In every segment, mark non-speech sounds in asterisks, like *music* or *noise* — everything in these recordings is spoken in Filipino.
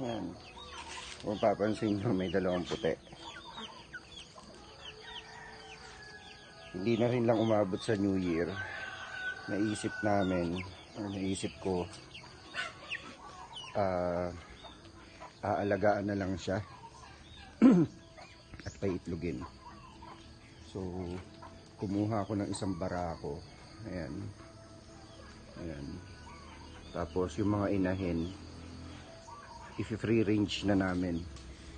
Yan. Kung papansin nyo, may dalawang puti. Hindi na rin lang umabot sa New Year. Naisip namin, o naisip ko, ah, aalagaan na lang siya *clears throat* at paitlogin. So, kumuha ako ng isang barako. Ayan. Ayan. Tapos yung mga inahin, i-free range na namin.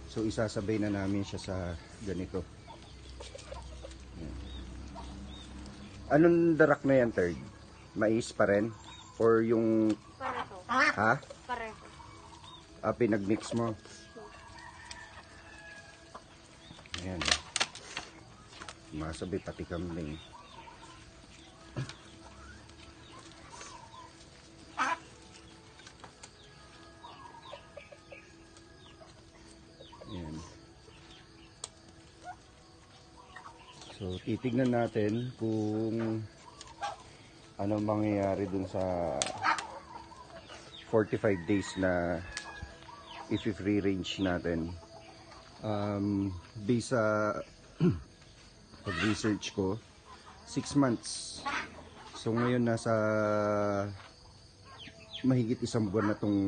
So isasabay na namin siya sa ganito. Anong darak na yan, third? Mais pa rin? Or yung, Pareho. ha? Pareho. Ah, pinag-mix mo? Ayan. Masabay pati kambing. Ayan. So, titignan natin kung ano mangyayari dun sa 45 days na if-free range natin. Um, based sa *clears throat* pag-research ko, 6 months. So ngayon nasa mahigit isang buwan na tong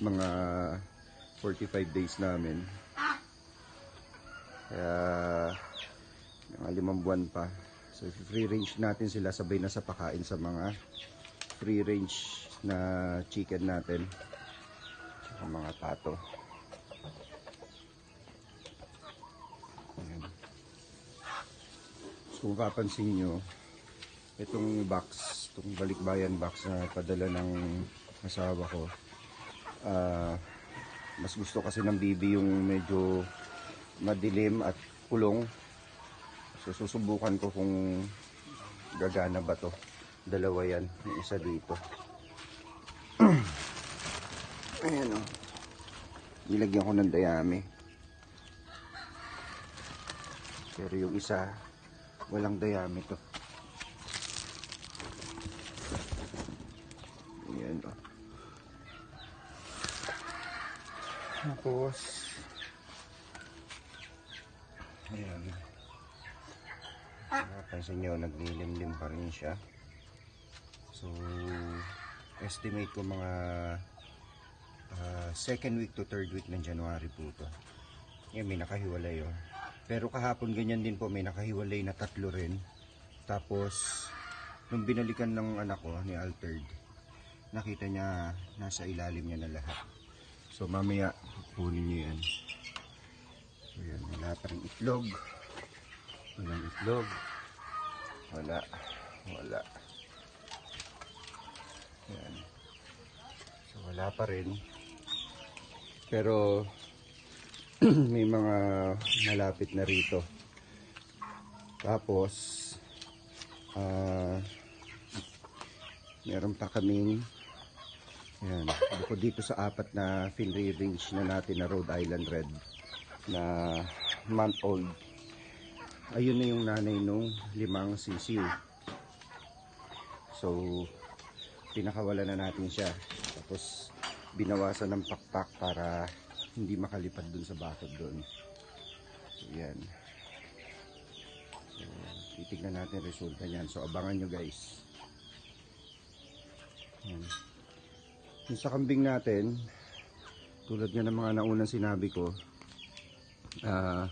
mga 45 days namin. Kaya mga limang buwan pa. So free range natin sila sabay na sa pakain sa mga free range na chicken natin. Tsaka mga pato. Ayan. So kung papansin nyo, itong box, itong balikbayan box na padala ng asawa ko, ah, mas gusto kasi ng bibi yung medyo madilim at kulong. So susubukan ko kung gagana ba to. Dalawa yan, yung isa dito. *clears throat* Ayan o. Nilagyan ko ng dayami. Pero yung isa, walang dayami to. Ayan o. Tapos, ayan. Napansin nyo, naglilimlim pa rin siya. So, estimate ko mga ah, second week to third week ng January po to. Yan, may nakahiwalay oh. Pero kahapon ganyan din po, may nakahiwalay na tatlo rin. Tapos, nung binalikan ng anak ko, ni Altered, nakita niya nasa ilalim niya na lahat. So, mamaya, kunin niyo yan. So, yan, wala pa rin itlog. Walang itlog. Wala. Wala. Yan. So, wala pa rin. Pero, *clears throat* may mga malapit na rito. Tapos, ah, meron pa kaming yan, bukod dito sa apat na free range na natin na Rhode Island Red na month old. Ayun na yung nanay nung limang sisiw. So, pinakawala na natin siya. Tapos, binawasan ng pakpak para hindi makalipad dun sa bakod dun. So, yan. So, titignan natin resulta niyan. So, abangan nyo guys. Yan. Yung sa kambing natin, tulad nga ng mga naunang sinabi ko, ah,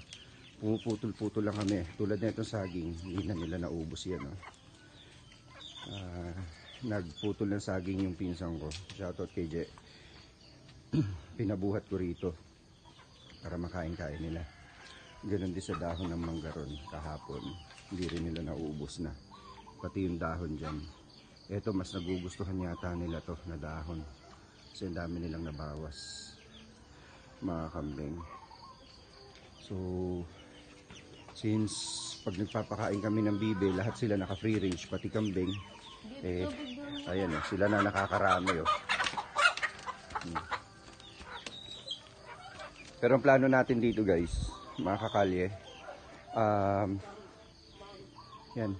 pumuputol-putol lang kami. Tulad na itong saging, hindi na nila naubos yan. Oh. Ah, nagputol ng saging yung pinsan ko. Shoutout kay Je. *clears throat* Pinabuhat ko rito para makain-kain nila. Ganon din sa dahon ng manggaron kahapon. Hindi rin nila nauubos na. Pati yung dahon dyan. Ito mas nagugustuhan yata nila to na dahon. Kasi ang dami nilang nabawas. Mga kambing. So, since pag nagpapakain kami ng bibe, lahat sila naka free range, pati kambing. Eh, ayan oh, sila na nakakarami oh. Hmm. Pero ang plano natin dito guys, mga kakalye, um, yan,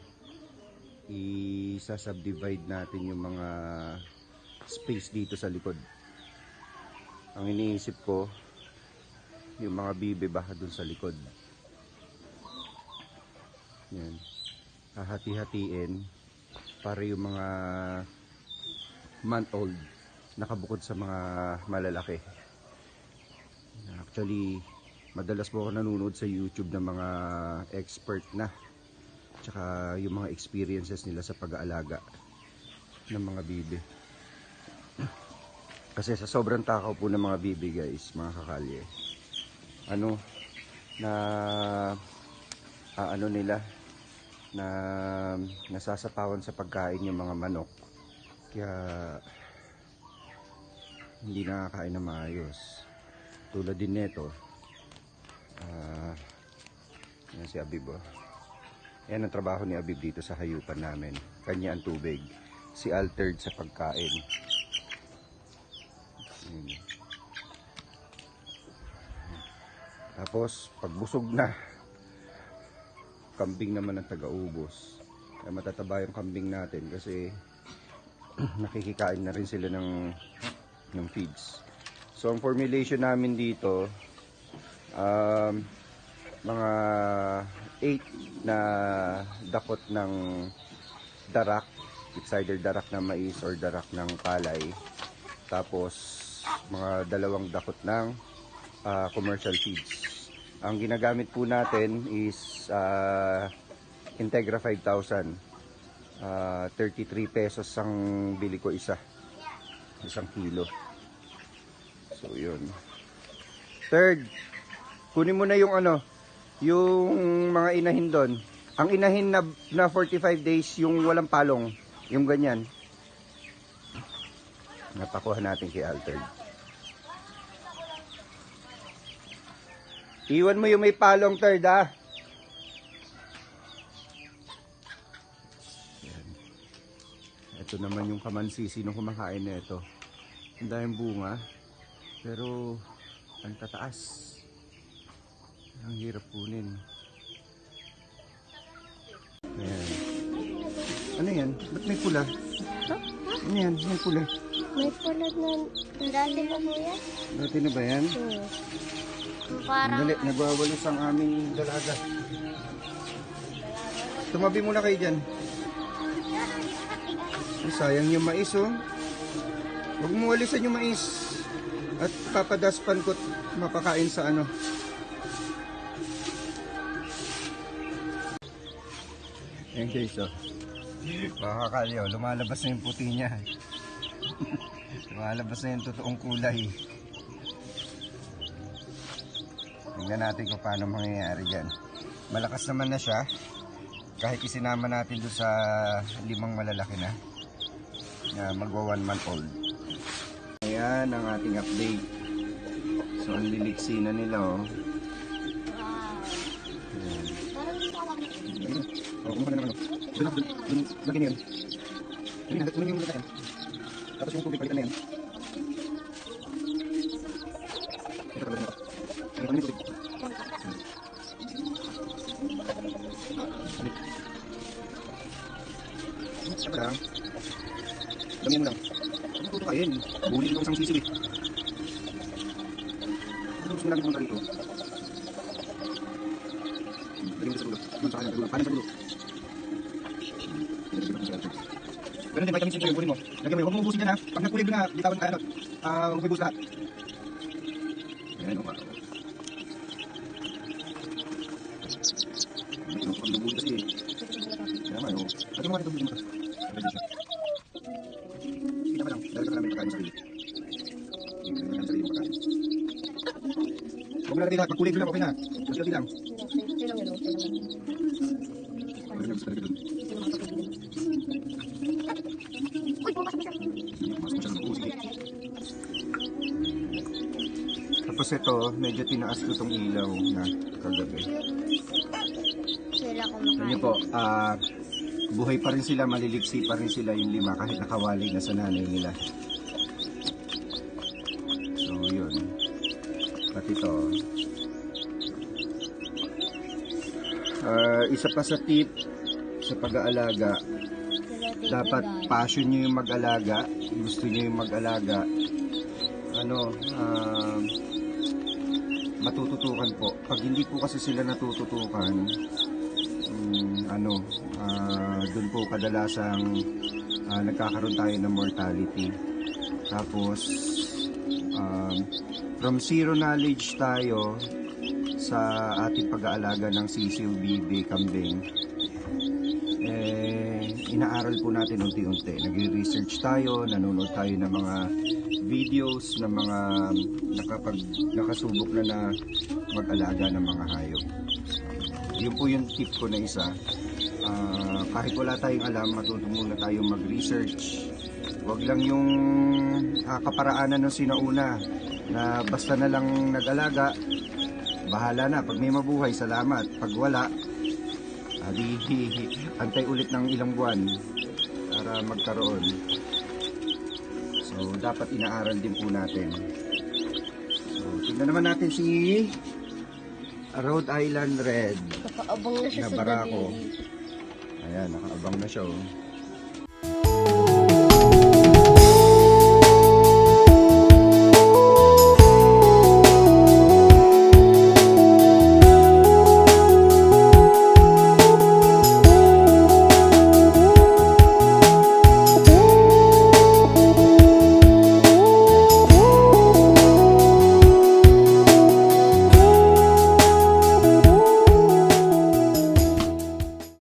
isa-subdivide natin yung mga space dito sa likod. Ang iniisip ko, yung mga bibe baka dun sa likod. Yan. Hahati-hatiin para yung mga month old nakabukod sa mga malalaki. Actually, madalas po ako nanonood sa YouTube ng mga expert na tsaka yung mga experiences nila sa pag-aalaga ng mga bibi. *clears throat* Kasi sa sobrang takaw po ng mga bibi guys, mga kakalye, ano, na ah, ano nila, na nasasapawan sa pagkain yung mga manok. Kaya hindi nakakain na maayos. Tulad din nito, ah, yan si Abib oh. Yan ang trabaho ni Abib dito sa hayupan namin. Kanya ang tubig. Si altered sa pagkain. Tapos, pagbusog na, kambing naman ang taga-ubos. Kaya matataba yung kambing natin kasi *clears throat* nakikikain na rin sila ng, ng feeds. So, ang formulation namin dito, um, mga 8 na dakot ng darak, it's either darak na mais or darak ng palay. Tapos, mga dalawang dakot ng ah, commercial feeds. Ang ginagamit po natin is ah, Integra 5000. Ah, 33 pesos ang bili ko isa. Isang kilo. So, yun. Third, kunin mo na yung ano, yung mga inahin doon. Ang inahin na, na 45 days, yung walang palong, yung ganyan. Napakuha natin kay Altered. Iwan mo yung may palong third ah. Yan. Ito naman yung kamansisi nung kumakain na ito. Ang daming bunga. Pero ang tataas. Ang hirap kunin. Ayan. Ano yan? Ba't may pula? Ano yan? May pula. May pulad na dati ba po yan? Dati na ba yan? Hmm. Parang Dali, nagwawalis ang aming dalaga. Tumabi muna kayo dyan. Ay, sayang yung mais, oh. Huwag mo walisan yung mais. At papadaspan ko mapakain sa ano. Ayan guys, oh. Mga kakali, oh. Lumalabas na yung puti niya. *laughs* Lumalabas na yung totoong kulay. Tingnan natin kung paano mangyayari dyan. Malakas naman na siya. Kahit isinama natin doon sa limang malalaki na. Na magwa one month old. Ayan ang ating update. So ang liliksi na nila oh. Ayan. Oh, kumuha na naman oh. Doon, doon, doon, lagyan niyo yun. Ayun na, kunin yung lagyan. Tapos yung tubig palitan na yan. Ito ano tubig? Saka lang. Damihan mo lang. Huwag mo tutukain. Buli ko isang sisig eh. Ano gusto mo namin pumunta dito? Lagyan mo sa dulo. Doon sa kanya, dulo. Kanan sa dulo. Ganun din, vitamin C kunin mo. Lagyan mo yun. Huwag mo ubusin dyan ha. Pag nagkulig na, bitawan ka ano. Ah, huwag mo ibus lahat. Ayun, pag nabuli kasi. Kaya naman, o. Lagyan mo nga dito, mo ka. Ready siya. Kita ka lang. Dahil ka namin pagkain sa sarili. Lagyan mo sa sarili mo pagkain. Huwag mo na natin lahat. Pag kulig lang, okay na. Gabi lang. Okay lang okay lang sa bisa. Mas masyadong ubusin. Tapos ito, medyo tinaas ko itong ilaw na kagabi. Ano po, ah, buhay pa rin sila, maliliksi pa rin sila yung lima kahit nakawali na sa nanay nila. So, yun. At ito, ah, isa pa sa tip sa pag-aalaga, dapat passion nyo yung mag-alaga, gusto nyo yung mag-alaga, ano, um, matututukan po. Pag hindi po kasi sila natututukan, ano, ah, doon po kadalasang ah, nagkakaroon tayo ng mortality. Tapos, um, from zero knowledge tayo sa ating pag-aalaga ng sisiw, bibi, kambing, eh, inaaral po natin unti-unti. Nagre-research tayo, nanonood tayo ng mga videos ng mga nakapag, nakasubok na na mag-alaga ng mga hayop. Yun po yung tip ko na isa. Ah, kahit wala tayong alam, matuto muna tayong mag-research. Huwag lang yung ah, kaparaanan ng sinauna na basta na lang nag-alaga, bahala na. Pag may mabuhay, salamat. Pag wala, adi, antay ulit ng ilang buwan para magkaroon. So, dapat inaaral din po natin. So, tingnan naman natin si Rhode Island Red. Nakaabang na siya Na sa barako. Ayan, nakaabang na siya. Oh.